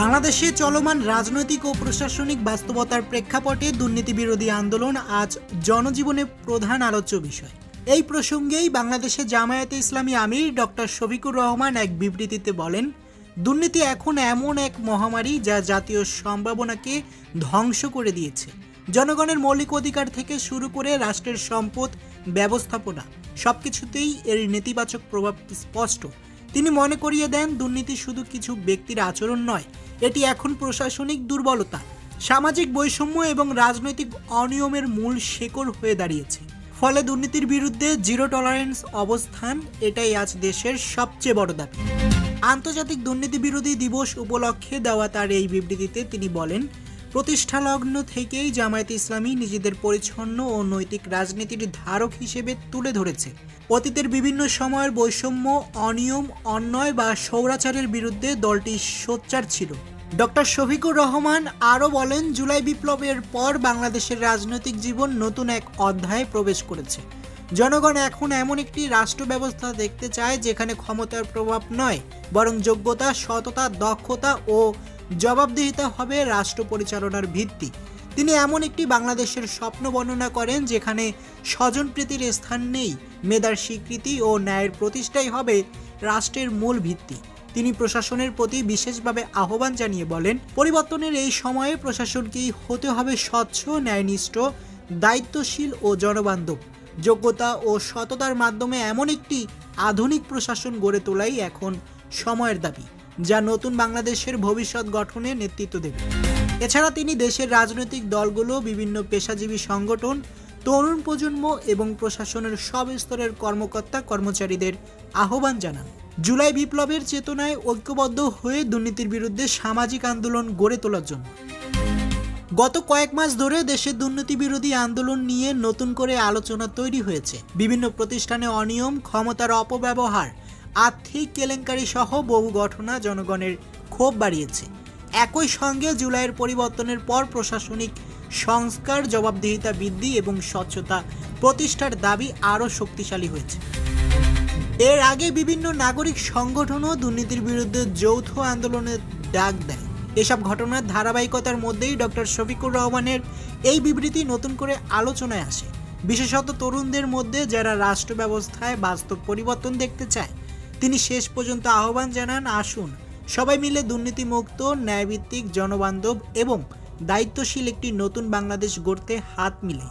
বাংলাদেশে চলমান রাজনৈতিক ও প্রশাসনিক বাস্তবতার প্রেক্ষাপটে দুর্নীতি বিরোধী আন্দোলন আজ জনজীবনে প্রধান আলোচ্য বিষয়। এই প্রসঙ্গেই বাংলাদেশে জামায়াতে ইসলামী আমির ডক্টর শফিকুর রহমান এক বিবৃতিতে বলেন, দুর্নীতি এখন এমন এক মহামারী যা জাতীয় সম্ভাবনাকে ধ্বংস করে দিয়েছে। জনগণের মৌলিক অধিকার থেকে শুরু করে রাষ্ট্রের সম্পদ, ব্যবস্থাপনা সবকিছুতেই এর নেতিবাচক প্রভাব স্পষ্ট। তিনি মনে করিয়ে দেন, দুর্নীতি শুধু কিছু ব্যক্তির আচরণ নয় এটি এখন প্রশাসনিক দুর্বলতা, সামাজিক বৈষম্য এবং রাজনৈতিক অনিয়মের মূল শেকড় হয়ে দাঁড়িয়েছে। ফলে দুর্নীতির বিরুদ্ধে জিরো টলারেন্স অবস্থান এটাই আজ দেশের সবচেয়ে বড় দাবি। আন্তর্জাতিক দুর্নীতি বিরোধী দিবস উপলক্ষে দেওয়া তার এই বিবৃতিতে তিনি বলেন প্রতিষ্ঠা লগ্ন থেকেই জামায়াতে ইসলামী নিজেদের পরিচ্ছন্ন ও নৈতিক রাজনীতির ধারক হিসেবে তুলে ধরেছে। অতীতের বিভিন্ন সময়ের বৈষম্য, অনিয়ম, অন্যায় বা সৌরাচারের বিরুদ্ধে দলটি সোচ্চার ছিল। ডক্টর শফিকুর রহমান আরও বলেন, জুলাই বিপ্লবের পর বাংলাদেশের রাজনৈতিক জীবন নতুন এক অধ্যায়ে প্রবেশ করেছে। জনগণ এখন এমন একটি রাষ্ট্র ব্যবস্থা দেখতে চায় যেখানে ক্ষমতার প্রভাব নয়, বরং যোগ্যতা, সততা, দক্ষতা ও জবাবদিহিতা হবে রাষ্ট্র পরিচালনার ভিত্তি। তিনি এমন একটি বাংলাদেশের স্বপ্ন বর্ণনা করেন যেখানে স্বজনপ্রীতির স্থান নেই, মেধার স্বীকৃতি ও ন্যায়ের প্রতিষ্ঠাই হবে রাষ্ট্রের মূল ভিত্তি। তিনি প্রশাসনের প্রতি বিশেষভাবে আহ্বান জানিয়ে বলেন, পরিবর্তনের এই সময়ে প্রশাসনকেই হতে হবে স্বচ্ছ, ন্যায়নিষ্ঠ, দায়িত্বশীল ও জনবান্ধব। যোগ্যতা ও সততার মাধ্যমে এমন একটি আধুনিক প্রশাসন গড়ে তোলাই এখন সময়ের দাবি। যা নতুন বাংলাদেশের ভবিষ্যৎ গঠনে নেতৃত্ব দেবে। এছাড়া তিনি দেশের রাজনৈতিক দলগুলো, বিভিন্ন পেশাজীবী সংগঠন, তরুণ প্রজন্ম এবং প্রশাসনের সব স্তরের কর্মকর্তা, কর্মচারীদের আহ্বান জানান। জুলাই বিপ্লবের চেতনায় ঐক্যবদ্ধ হয়ে দুর্নীতির বিরুদ্ধে সামাজিক আন্দোলন গড়ে তোলার জন্য। গত কয়েক মাস ধরে দেশের দুর্নীতি বিরোধী আন্দোলন নিয়ে নতুন করে আলোচনা তৈরি হয়েছে। বিভিন্ন প্রতিষ্ঠানে অনিয়ম, ক্ষমতার অপব্যবহার আর্থিক কেলেঙ্কারি সহ বহু ঘটনা জনগণের ক্ষোভ বাড়িয়েছে। একই সঙ্গে জুলাইয়ের পরিবর্তনের পর প্রশাসনিক সংস্কার, জবাবদিহিতা বৃদ্ধি এবং স্বচ্ছতা প্রতিষ্ঠার দাবি আরও শক্তিশালী হয়েছে। এর আগে বিভিন্ন নাগরিক সংগঠনও দুর্নীতির বিরুদ্ধে যৌথ আন্দোলনের ডাক দেয়। এসব ঘটনার ধারাবাহিকতার মধ্যেই ডক্টর শফিকুর রহমানের এই বিবৃতি নতুন করে আলোচনায় আসে। বিশেষত তরুণদের মধ্যে যারা রাষ্ট্র ব্যবস্থায় বাস্তব পরিবর্তন দেখতে চায় তিনি শেষ পর্যন্ত আহ্বান জানান, আসুন। সবাই মিলে দুর্নীতিমুক্ত, ন্যায়ভিত্তিক, জনবান্ধব এবং দায়িত্বশীল একটি নতুন বাংলাদেশ গড়তে হাত মিলে।